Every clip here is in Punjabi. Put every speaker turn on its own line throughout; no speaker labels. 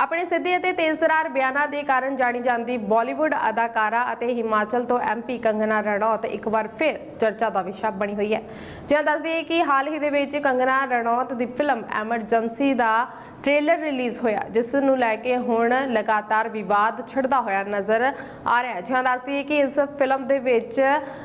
ਆਪਣੇ ਸਿੱਧੇ ਅਤੇ ਤੇਜ਼ਤਰਾਰ ਬਿਆਨਾਂ ਦੇ ਕਾਰਨ ਜਾਣੀ ਜਾਂਦੀ ਬਾਲੀਵੁੱਡ ਅਦਾਕਾਰਾ ਅਤੇ ਹਿਮਾਚਲ ਤੋਂ ਐਮਪੀ ਕੰਗਨਾ ਰਣੌਤ ਇੱਕ ਵਾਰ ਫਿਰ ਚਰਚਾ ਦਾ ਵਿਸ਼ਾ ਬਣੀ ਹੋਈ ਹੈ। ਜਿਵੇਂ ਦੱਸਦੀ ਹੈ ਕਿ ਹਾਲ ਹੀ ਦੇ ਵਿੱਚ ਕੰਗਨਾ ਰਣੌਤ ਦੀ ਫਿਲਮ ਐਮਰਜੈਂਸੀ ਦਾ ਟ੍ਰੇਲਰ ਰਿਲੀਜ਼ ਹੋਇਆ, ਜਿਸ ਨੂੰ ਲੈ ਕੇ ਹੁਣ ਲਗਾਤਾਰ ਵਿਵਾਦ ਛਿੜਦਾ ਹੋਇਆ ਨਜ਼ਰ ਆ ਰਿਹਾ ਹੈ। ਜਿਵੇਂ ਦੱਸ ਦਈਏ ਕਿ ਇਸ ਫਿਲਮ ਦੇ ਵਿੱਚ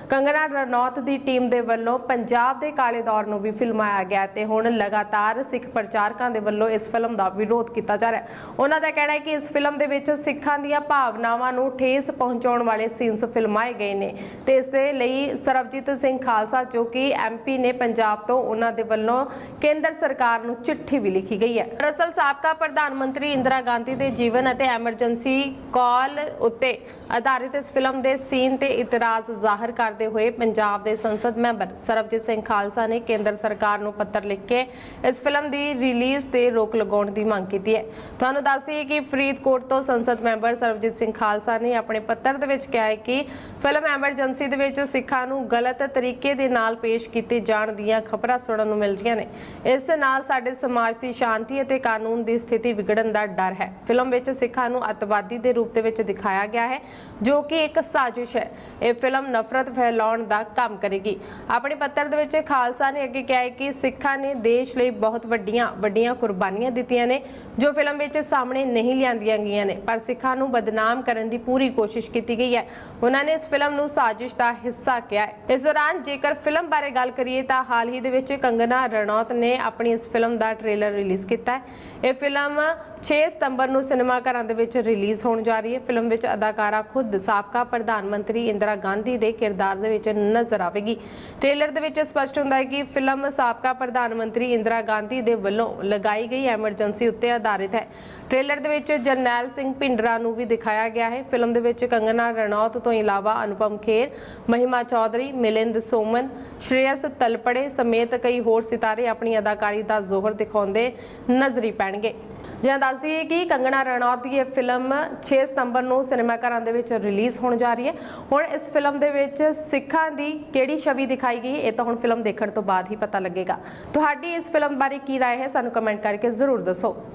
ਕੰਗਨਾ ਰਣੌਤ ਦੀ ਟੀਮ ਦੇ ਵੱਲੋਂ ਪੰਜਾਬ ਦੇ ਕਾਲੇ ਦੌਰ ਨੂੰ ਵੀ ਫਿਲਮਾਇਆ ਗਿਆ ਤੇ ਹੁਣ ਲਗਾਤਾਰ ਸਿੱਖ ਪ੍ਰਚਾਰਕਾਂ ਦੇ ਵੱਲੋਂ ਇਸ ਫਿਲਮ ਦਾ ਵਿਰੋਧ ਕੀਤਾ ਜਾ ਰਿਹਾ ਹੈ। ਉਹਨਾਂ ਦਾ ਕਹਿਣਾ ਹੈ ਕਿ ਇਸ ਫਿਲਮ ਦੇ ਵਿੱਚ ਸਿੱਖਾਂ ਦੀਆਂ ਭਾਵਨਾਵਾਂ ਨੂੰ ਠੇਸ ਪਹੁੰਚਾਉਣ ਵਾਲੇ ਸੀਨਸ ਫਿਲਮਾਏ ਗਏ ਨੇ ਤੇ ਇਸ ਦੇ ਲਈ ਸਰਬਜੀਤ ਸਿੰਘ ਖਾਲਸਾ, ਜੋ ਕਿ ਐਮਪੀ ਨੇ ਪੰਜਾਬ ਤੋਂ ਉਹਨਾਂ ਦੇ ਵੱਲੋਂ ਕੇਂਦਰ ਸਰਕਾਰ ਨੂੰ ਚਿੱਠੀ ਵੀ ਲਿਖੀ ਗਈ ਹੈ। ਦਰਅਸਲ ਸਾਬਕਾ ਪ੍ਰਧਾਨ ਮੰਤਰੀ ਇੰਦਰਾ ਗਾਂਧੀ ਦੇ ਜੀਵਨ ਅਤੇ ਐਮਰਜੈਂਸੀ ਕਾਲ ਉੱਤੇ ਆਧਾਰਿਤ ਇਸ ਫਿਲਮ ਦੇ ਸੀਨ ਤੇ ਇਤਰਾਜ਼ ਜ਼ਾਹਰ ਕਰਦੇ ਹੋਏ ਪੰਜਾਬ ਦੇ ਸੰਸਦ ਮੈਂਬਰ ਸਰਬਜੀਤ ਸਿੰਘ ਖਾਲਸਾ ਨੇ ਕੇਂਦਰ ਸਰਕਾਰ ਨੂੰ ਪੱਤਰ ਲਿਖ ਕੇ ਇਸ ਫਿਲਮ ਦੀ ਰਿਲੀਜ਼ ਤੇ ਰੋਕ ਲਗਾਉਣ ਦੀ ਮੰਗ ਕੀਤੀ ਹੈ। ਤੁਹਾਨੂੰ ਦੱਸ ਦਈਏ ਕਿ ਫਰੀਦਕੋਟ ਤੋਂ ਸੰਸਦ ਮੈਂਬਰ ਸਰਬਜੀਤ ਸਿੰਘ ਖਾਲਸਾ ਨੇ ਆਪਣੇ ਪੱਤਰ ਦੇ ਵਿੱਚ ਕਿਹਾ ਹੈ ਕਿ ਫਿਲਮ ਐਮਰਜੈਂਸੀ ਦੇ ਵਿੱਚ ਸਿੱਖਾਂ ਨੂੰ ਗਲਤ ਤਰੀਕੇ ਦੇ ਨਾਲ ਪੇਸ਼ ਕੀਤੇ ਜਾਣ ਦੀਆਂ ਖਬਰਾਂ ਸੁਣਨ ਨੂੰ ਮਿਲ ਰਹੀਆਂ ਨੇ। ਇਸ ਨਾਲ ਸਾਡੇ ਸਮਾਜ ਦੀ ਸ਼ਾਂਤੀ ਅਤੇ ਕਾਨੂੰਨ ਦੀ ਸਥਿਤੀ ਵਿਗੜਨ ਦਾ ਡਰ ਹੈ। ਫਿਲਮ ਵਿੱਚ ਸਿੱਖਾਂ ਨੂੰ ਅੱਤਵਾਦੀ ਦੇ ਰੂਪ ਦੇ ਵਿੱਚ ਦਿਖਾਇਆ ਗਿਆ ਹੈ, ਜੋ ਕਿ ਇੱਕ ਸਾਜ਼ਿਸ਼ ਹੈ। ਇਹ ਫਿਲਮ ਨਫ਼ਰਤ ਫੈਲਾਉਣ ਦਾ ਕੰਮ ਕਰੇਗੀ। ਆਪਣੇ ਪੱਤਰ ਦੇ ਵਿੱਚ ਖਾਲਸਾ ਨੇ ਅੱਗੇ ਕਿਹਾ ਹੈ ਕਿ ਸਿੱਖਾਂ ਨੇ ਦੇਸ਼ ਲਈ ਬਹੁਤ ਵੱਡੀਆਂ ਵੱਡੀਆਂ ਕੁਰਬਾਨੀਆਂ ਦਿੱਤੀਆਂ ਨੇ, ਜੋ ਫਿਲਮ ਵਿੱਚ ਸਾਹਮਣੇ ਨਹੀਂ ਲਿਆਂਦੀਆਂ ਗਈਆਂ ਨੇ। ਪਰ ਸਿੱਖਾਂ ਨੂੰ ਬਦਨਾਮ ਕਰਨ ਦੀ ਪੂਰੀ ਕੋਸ਼ਿਸ਼ ਕੀਤੀ ਗਈ ਹੈ। ਉਹਨਾਂ ਨੇ ਇਸ ਫਿਲਮ ਨੂੰ ਸਾਜ਼ਿਸ਼ ਦਾ ਹਿੱਸਾ ਕਿਹਾ ਹੈ। ਇਸ ਦੌਰਾਨ ਜੇਕਰ ਫਿਲਮ ਬਾਰੇ ਗੱਲ ਕਰੀਏ ਤਾਂ ਹਾਲ ਹੀ ਦੇ ਵਿੱਚ ਕੰਗਨਾ ਰਣੌਤ ਨੇ ਆਪਣੀ ਇਸ ਫਿਲਮ ਦਾ ਟ੍ਰੇਲਰ ਰਿਲੀਜ਼ ਕੀਤਾ ਹੈ। ਇਹ ਫਿਲਮ 6 ਸਤੰਬਰ ਨੂੰ ਸਿਨੇਮਾ ਘਰਾਂ ਦੇ ਵਿੱਚ ਰਿਲੀਜ਼ ਹੋਣ ਜਾ ਰਹੀ ਹੈ। ਫਿਲਮ ਵਿੱਚ ਅਦਾਕਾਰਾ ਖੁਦ ਸਾਬਕਾ ਪ੍ਰਧਾਨ ਮੰਤਰੀ ਇੰਦਰਾ ਗਾਂਧੀ ਦੇ ਕਿਰਦਾਰ ਦੇ ਵਿੱਚ ਨਜ਼ਰ ਆਵੇਗੀ। ਟ੍ਰੇਲਰ ਦੇ ਵਿੱਚ ਸਪਸ਼ਟ ਹੁੰਦਾ ਹੈ ਕਿ ਫਿਲਮ ਸਾਬਕਾ ਪ੍ਰਧਾਨ ਮੰਤਰੀ ਇੰਦਰਾ ਗਾਂਧੀ ਦੇ ਵੱਲੋਂ ਲਗਾਈ ਗਈ ਐਮਰਜੈਂਸੀ ਉੱਤੇ ਆਧਾਰਿਤ ਹੈ। ਟ੍ਰੇਲਰ ਦੇ ਵਿੱਚ ਜਰਨੈਲ ਸਿੰਘ ਭਿੰਡਰਾ ਨੂੰ ਵੀ ਦਿਖਾਇਆ ਗਿਆ ਹੈ। ਫਿਲਮ ਦੇ ਵਿੱਚ ਕੰਗਨਾ ਰਣੌਤ ਤੋਂ ਇਲਾਵਾ ਅਨੁਪਮ ਖੇਰ, ਮਹਿਮਾ ਚੌਧਰੀ, ਮਿਲਿੰਦ ਸੋਮਨ ਸ਼੍ਰੇਯਸ ਤਲਪੜੇ ਸਮੇਤ ਕਈ ਹੋਰ ਸਿਤਾਰੇ ਆਪਣੀ ਅਦਾਕਾਰੀ ਦਾ ਜ਼ੋਹਰ ਦਿਖਾਉਂਦੇ ਨਜ਼ਰੀ ਪੈਣਗੇ। ਜਿਵੇਂ ਦੱਸ ਦਈਏ ਕਿ ਕੰਗਨਾ ਰਣੌਤ ਦੀ ਇਹ ਫਿਲਮ 6 ਸਤੰਬਰ ਨੂੰ ਸਿਨੇਮਾ ਘਰਾਂ ਦੇ ਵਿੱਚ ਰਿਲੀਜ਼ ਹੋਣ ਜਾ ਰਹੀ ਹੈ ਹੁਣ ਇਸ ਫਿਲਮ ਦੇ ਵਿੱਚ ਸਿੱਖਾਂ ਦੀ ਕਿਹੜੀ ਛਵੀ ਦਿਖਾਈ ਗਈ ਇਹ ਤਾਂ ਹੁਣ ਫਿਲਮ ਦੇਖਣ ਤੋਂ ਬਾਅਦ ਹੀ ਪਤਾ ਲੱਗੇਗਾ ਤੁਹਾਡੀ ਇਸ ਫਿਲਮ ਬਾਰੇ ਕੀ رائے ਹੈ ਸਾਨੂੰ ਕਮੈਂਟ ਕਰਕੇ ਜ਼ਰੂਰ ਦੱਸੋ